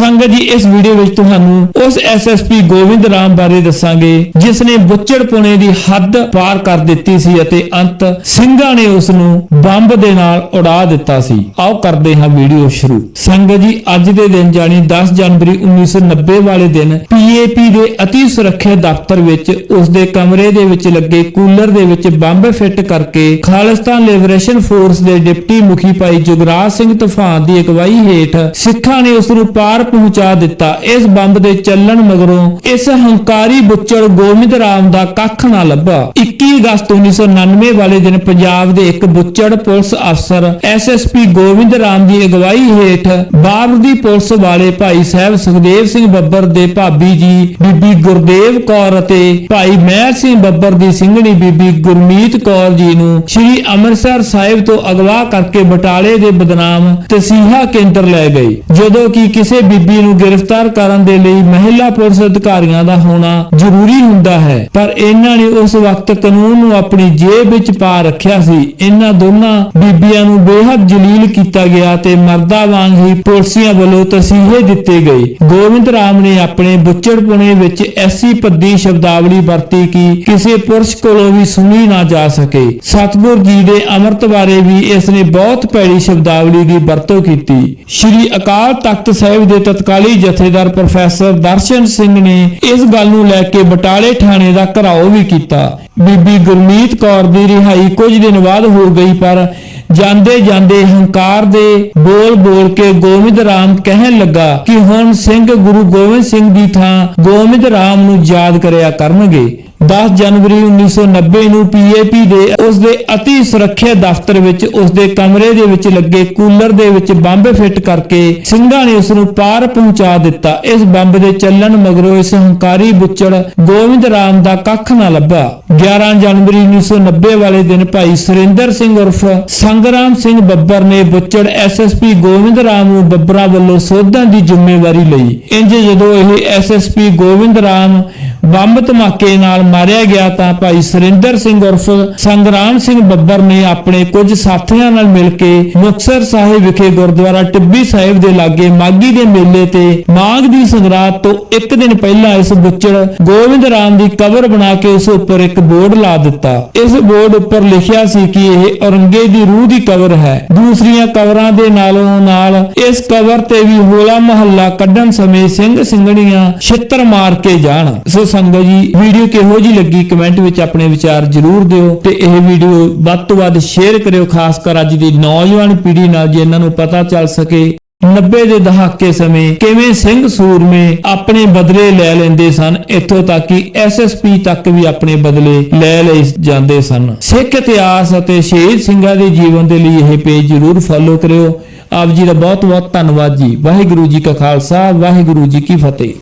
ਸੰਗਤ ਜੀ, ਇਸ ਵੀਡੀਓ ਵਿੱਚ ਤੁਹਾਨੂੰ ਉਸ ਐਸਐਸਪੀ ਗੋਬਿੰਦ ਰਾਮ ਬਾਰੇ ਦੱਸਾਂਗੇ ਜਿਸ ਨੇ ਬੁੱਚੜ ਪੁਣੇ ਦੀ ਹੱਦ ਪਾਰ ਕਰ ਦਿੱਤੀ ਸੀ ਅਤੇ ਅੰਤ ਸਿੰਘਾਂ ਨੇ ਉਸ ਨੂੰ ਬੰਬ ਦੇ ਨਾਲ ਉਡਾ ਦਿੱਤਾ ਸੀ। ਆਓ ਕਰਦੇ ਹਾਂ ਵੀਡੀਓ ਸ਼ੁਰੂ। ਸੰਗਤ ਜੀ, ਅੱਜ ਦੇ ਦਿਨ ਜਾਣੀ 10 ਜਨਵਰੀ 1990 ਵਾਲੇ ਦਿਨ ਪੀਏਪੀ ਦੇ ਅਤੀ ਸੁਰੱਖਿਆ ਦਫ਼ਤਰ ਵਿੱਚ ਉਸ ਦੇ ਕਮਰੇ ਦੇ ਵਿੱਚ ਲੱਗੇ ਕੂਲਰ ਦੇ ਵਿੱਚ ਬੰਬ ਫਿੱਟ ਕਰਕੇ ਖਾਲਿਸਤਾਨ ਲਿਬਰੇਸ਼ਨ ਫੋਰਸ ਦੇ ਡਿਪਟੀ ਮੁਖੀ ਭਾਈ ਜੁਗਰਾਜ ਸਿੰਘ ਤੂਫਾਨ ਦੀ ਅਗਵਾਈ ਹੇਠ ਸਿੱਖਾਂ ਨੇ ਉਸ ਨੂੰ ਪਾਰ ਪਹੁੰਚਾ ਦਿੱਤਾ। ਇਸ ਬੰਬ ਦੇ ਚੱਲਣ ਮਗਰੋਂ ਇਸ ਹੰਕਾਰੀ ਬੁੱਚੜ ਗੋਬਿੰਦ ਰਾਮ ਦਾ ਕੱਖ ਨਾ ਲੱਭਾ। 21 ਅਗਸਤ 1999 ਵਾਲੇ ਦਿਨ ਪੰਜਾਬ ਦੇ ਇੱਕ ਬੁੱਚੜ ਪੁਲਿਸ ਅਫਸਰ ਐਸਐਸਪੀ ਗੋਬਿੰਦ ਰਾਮ ਦੀ ਅਗਵਾਈ ਹੇਠ ਬਾਬਰ ਪੁਲਿਸ ਵਾਲੇ ਭਾਈ ਸਾਹਿਬ ਸੁਖਦੇਵ ਸਿੰਘ ਬੱਬਰ ਦੇ ਭਾਬੀ ਜੀ, ਬੀਬੀ ਗੁਰਦੇਵ ਕੌਰ ਅਤੇ ਭਾਈ ਮਹਿਰ ਸਿੰਘ ਬੱਬਰ ਦੀ ਸਿੰਘਣੀ ਬੀਬੀ ਗੁਰਮੀਤ ਕੌਰ ਜੀ ਨੂੰ ਸ੍ਰੀ ਅੰਮ੍ਰਿਤਸਰ ਸਾਹਿਬ ਤੋਂ ਅਗਵਾ ਕਰਕੇ ਬਟਾਲੇ ਦੇ ਬਦਨਾਮ ਤਸੀਹਾ ਕੇਂਦਰ ਲੈ ਗਏ। ਜਦੋਂ ਕਿ ਕਿਸੇ ਬੀਬੀ ਨੂੰ ਗ੍ਰਿਫਤਾਰ ਕਰਨ ਦੇ ਲਈ ਮਹਿਲਾ ਪੁਲਿਸ ਅਧਿਕਾਰੀਆਂ ਦਾ ਹੋਣਾ ਜ਼ਰੂਰੀ ਹੁੰਦਾ ਹੈ। ਪਰ ਇਹਨਾਂ ਨੇ ਉਸ ਵਕਤ ਕਾਨੂੰਨ ਨੂੰ ਆਪਣੀ ਜੇਬ ਵਿੱਚ ਪਾ ਰੱਖਿਆ ਸੀ। ਇਹਨਾਂ ਦੋਨਾਂ ਬੀਬੀਆਂ ਨੂੰ ਬੇਹੱਦ ਜਲੀਲ ਕੀਤਾ ਗਿਆ ਤੇ ਮਰਦਾ ਵਾਂਗ ਹੀ ਪੁਲਸੀਆਂ ਵੱਲੋਂ ਤਸੀਹੇ ਦਿੱਤੇ ਗਏ। ਗੋਬਿੰਦ ਰਾਮ ਨੇ ਆਪਣੇ ਬੁੱਚੜਪੁਣੇ ਵਿੱਚ ਐਸੀ ਪੱਦੀ ਸ਼ਬਦਾਵਲੀ ਵਰਤੀ ਕਿ ਕਿਸੇ ਪੁਰਸ਼ ਕੋਲੋਂ ਵੀ ਸੁਣੀ ਨਾ ਜਾ ਸਕੇ। ਸਤਿਗੁਰ ਜੀ ਦੇ ਅੰਮ੍ਰਿਤ ਬਾਰੇ ਵੀ ਇਸ ਨੇ ਬਹੁਤ ਭੈੜੀ ਸ਼ਬਦਾਵਲੀ ਦੀ ਵਰਤੋਂ ਕੀਤੀ। ਸ਼੍ਰੀ ਅਕਾਲ ਤਖਤ ਸਾਹਿਬ ਦੇ ਤਤਕਾਲੀ ਜਥੇਦਾਰ ਪ੍ਰੋਫੈਸਰ ਦਰਸ਼ਨ ਸਿੰਘ ਨੇ ਇਸ ਗੱਲ ਨੂੰ ਲੈ ਕੇ ਬਟਾਲੇ ਥਾਣੇ ਦਾ ਘਰਾਓ ਵੀ ਕੀਤਾ। ਬੀਬੀ ਗੁਰਮੀਤ ਕੌਰ ਦੀ ਰਿਹਾਈ ਕੁਝ ਦਿਨ ਬਾਅਦ ਹੋ ਗਈ, ਪਰ ਜਾਂਦੇ ਜਾਂਦੇ ਹੰਕਾਰ ਦੇ ਬੋਲ ਬੋਲ ਕੇ ਗੋਬਿੰਦ ਰਾਮ ਕਹਿਣ ਲੱਗਾ ਕਿ ਹੁਣ ਸਿੰਘ ਗੁਰੂ ਗੋਬਿੰਦ ਸਿੰਘ ਦੀ ਥਾਂ ਗੋਬਿੰਦ ਰਾਮ ਨੂੰ ਯਾਦ ਕਰਿਆ ਕਰਨਗੇ। 10 ਜਨਵਰੀ 1990 ਨੂੰ ਪੀਏਪੀ ਦੇ ਉਸ ਦੇ ਅਤੀ ਸੁਰੱਖਿਆ ਦਫ਼ਤਰ ਵਿੱਚ ਉਸ ਦੇ ਕਮਰੇ ਦੇ ਵਿੱਚ ਲੱਗੇ ਕੂਲਰ ਦੇ ਵਿੱਚ ਬੰਬ ਫਿੱਟ ਕਰਕੇ ਸਿੰਘਾਂ ਨੇ ਉਸ ਨੂੰ ਪਾਰ ਪਹੁੰਚਾ ਦਿੱਤਾ। ਇਸ ਬੰਬ ਦੇ ਚੱਲਣ ਮਗਰੋਂ ਇਸ ਹੰਕਾਰੀ ਬੁੱਚੜ ਗੋਬਿੰਦ ਰਾਮ ਦਾ ਕੱਖ ਨਾ ਲੱਭਾ। 11 ਜਨਵਰੀ 1990 ਵਾਲੇ ਦਿਨ ਭਾਈ ਸੁਰਿੰਦਰ ਸਿੰਘ ਉਰਫ ਸੰਗਰਾਮ ਸਿੰਘ ਬੱਬਰ ਨੇ ਬੁੱਚੜ ਐਸਐਸਪੀ ਗੋਬਿੰਦ ਰਾਮ ਨੂੰ ਬੱਬਰਾਂ ਵੱਲੋਂ ਸੋਧਾਂ ਦੀ ਜ਼ਿੰਮੇਵਾਰੀ ਲਈ। ਇੰਜ ਜਦੋਂ ਇਹ ਐਸਐਸਪੀ ਗੋਬਿੰਦ ਰਾਮ ਬੰਬ ਧਮਾਕੇ ਨਾਲ ਮਾਰਿਆ ਗਿਆ ਤਾਂ ਭਾਈ ਸੁਰਿੰਦਰ ਸਿੰਘ ਉਰਫ ਸੰਗਰਾਮ ਸਿੰਘ ਬੱਬਰ ਨੇ ਆਪਣੇ ਕੁਝ ਸਾਥੀਆਂ ਨਾਲ ਮਿਲ ਕੇ ਮੁਕਤਸਰ ਸਾਹਿਬ ਵਿਖੇ ਗੁਰਦੁਆਰਾ ਟਿੱਬੀ ਸਾਹਿਬ ਦੇ ਲਾਗੇ ਮਾਗੀ ਦੇ ਮੇਲੇ ਤੇ ਮਾਘ ਦੀ ਸੰਗਰਾਤ ਤੋਂ ਇੱਕ ਦਿਨ ਪਹਿਲਾਂ ਇਸ ਬੁੱਚੜ ਗੋਬਿੰਦ ਰਾਮ ਦੀ ਕਬਰ ਬਣਾ ਕੇ ਉਸ ਉੱਪਰ ਇੱਕ ਬੋਰਡ ਲਾ ਦਿੱਤਾ। ਇਸ ਬੋਰਡ ਉੱਪਰ ਲਿਖਿਆ ਸੀ ਕਿ ਇਹ ਔਰੰਗੇ ਦੀ ਰੂਹ ਦੀ ਕਬਰ ਹੈ। ਦੂਸਰੀਆਂ ਕਬਰਾਂ ਦੇ ਨਾਲੋਂ ਨਾਲ ਇਸ ਕਬਰ ਤੇ ਵੀ ਹੋਲਾ ਮਹੱਲਾ ਕੱਢਣ ਸਮੇਂ ਸਿੰਘ ਸਿੰਘਣੀਆਂ ਛਿੱਤਰ ਮਾਰ ਕੇ ਜਾਣ। ਸੋ ਸੰਗਤ ਜੀ। ਵੀਡੀਓ ਕਿਹੋ ਜੀ ਲੱਗੀ? ਕਮੈਂਟ ਵਿੱਚ ਆਪਣੇ ਵਿਚਾਰ ਜ਼ਰੂਰ ਦਿਓ ਤੇ ਇਹ ਵੀਡੀਓ ਵੱਧ ਤੋਂ ਵੱਧ ਸ਼ੇਅਰ ਕਰਿਓ, ਖਾਸ ਕਰ ਅੱਜ ਦੀ ਨੌਜਵਾਨ ਪੀੜ੍ਹੀ ਨਾਲ ਜੇ ਇਹਨਾਂ ਨੂੰ ਪਤਾ ਚੱਲ ਸਕੇ 90 ਦੇ ਦਹਾਕੇ ਸਮੇਂ ਕਿਵੇਂ ਸਿੰਘ ਸੂਰਮੇ ਆਪਣੇ ਬਦਲੇ ਲੈ ਲੈਂਦੇ ਸਨ, ਇੱਥੋਂ ਤੱਕ ਕਿ ਐਸਐਸਪੀ ਤੱਕ ਵੀ ਆਪਣੇ ਬਦਲੇ ਲੈ ਲਏ ਜਾਂਦੇ ਸਨ। ਸਿੱਖ ਇਤਿਹਾਸ ਅਤੇ ਸ਼ਹੀਦ ਸਿੰਘਾਂ ਦੇ ਜੀਵਨ ਦੇ ਲਈ ਇਹ ਪੇਜ ਜ਼ਰੂਰ ਫੋਲੋ ਕਰਿਓ। ਆਪ ਜੀ ਦਾ ਬਹੁਤ ਬਹੁਤ ਧੰਨਵਾਦ ਜੀ। ਵਾਹਿਗੁਰੂ ਜੀ ਕਾ ਖਾਲਸਾ, ਵਾਹਿਗੁਰੂ ਜੀ ਕੀ ਫਤਿਹ।